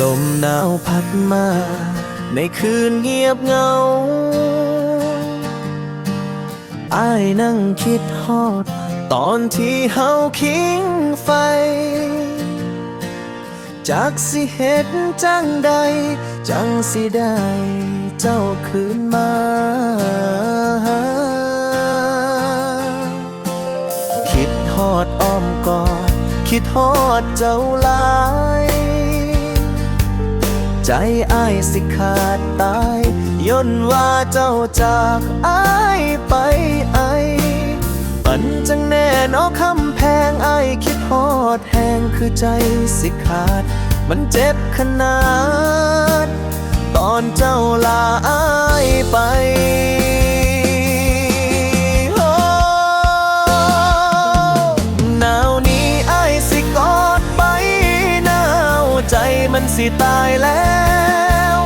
ลมหนาวพัดมา ในคืนเงียบเหงาอายนั่งคิดฮอด ตอนที่เฮาคิงไฟ จากสิเหตุจังใด จังสิได้เจ้าคืนมาคิดฮอดอ้อมกอด คิดฮอดเจ้าลาย ใจอ้ายสิขาดตายย่นว่าเจ้าจากอ้ายไปไอปันจังแน่นอคำแพงไอายคิดฮอดแหงคือใจสิขาด มันเจ็บขนาด สิตายแล้ว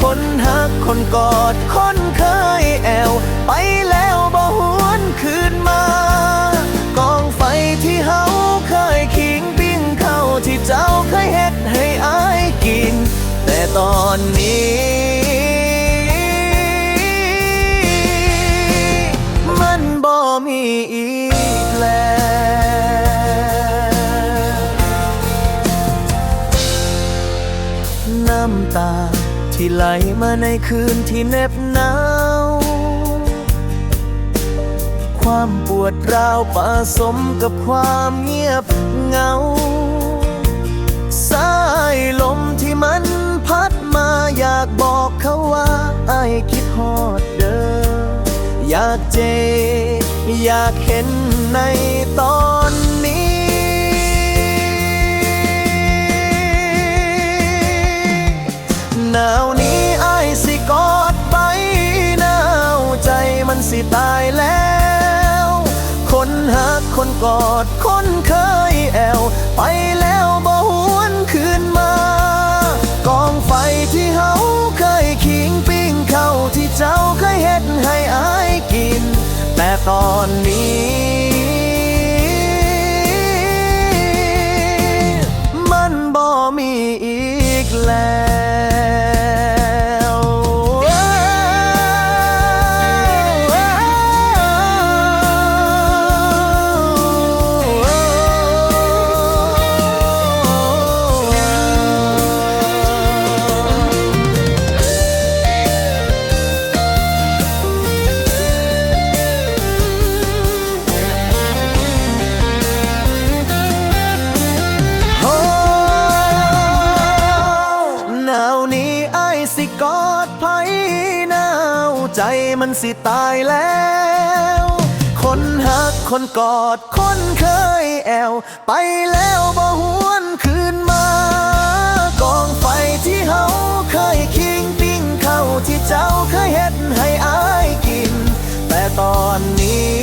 คนหักคนกอดคนเคยแอว ไปแล้วบ่หวนคืนมา กองไฟที่เฮาเคยขิงปิ้งเข้าที่เจ้าเคยเฮ็ดให้อายกิน แต่ตอนนี้ำตา ที่ไหลมาในคืนที่เหน็บหนาว ความปวดร้าวผสมกับความเงียบเหงา สายลมที่มันพัดมาอยากบอกเขาว่าไอ้คิดฮอดเด้ออยากเจ อยากเห็นในตอน กอดคนเคยแอว ไปแล้วบ่หวนคืนมา กองไฟที่เฮาเคยขิงปิ้งเข้าที่เจ้าเคยเฮ็ดให้อายกิน แต่ตอนนี้ ใจมันสิตายแล้ว คนหักคนกอดคนเคยแอว ไปแล้วบ่หวนคืนมา กองไฟที่เฮาเคยคิงปิ้งเข้าที่เจ้าเคยเฮ็ดให้อายกิน แต่ตอนนี้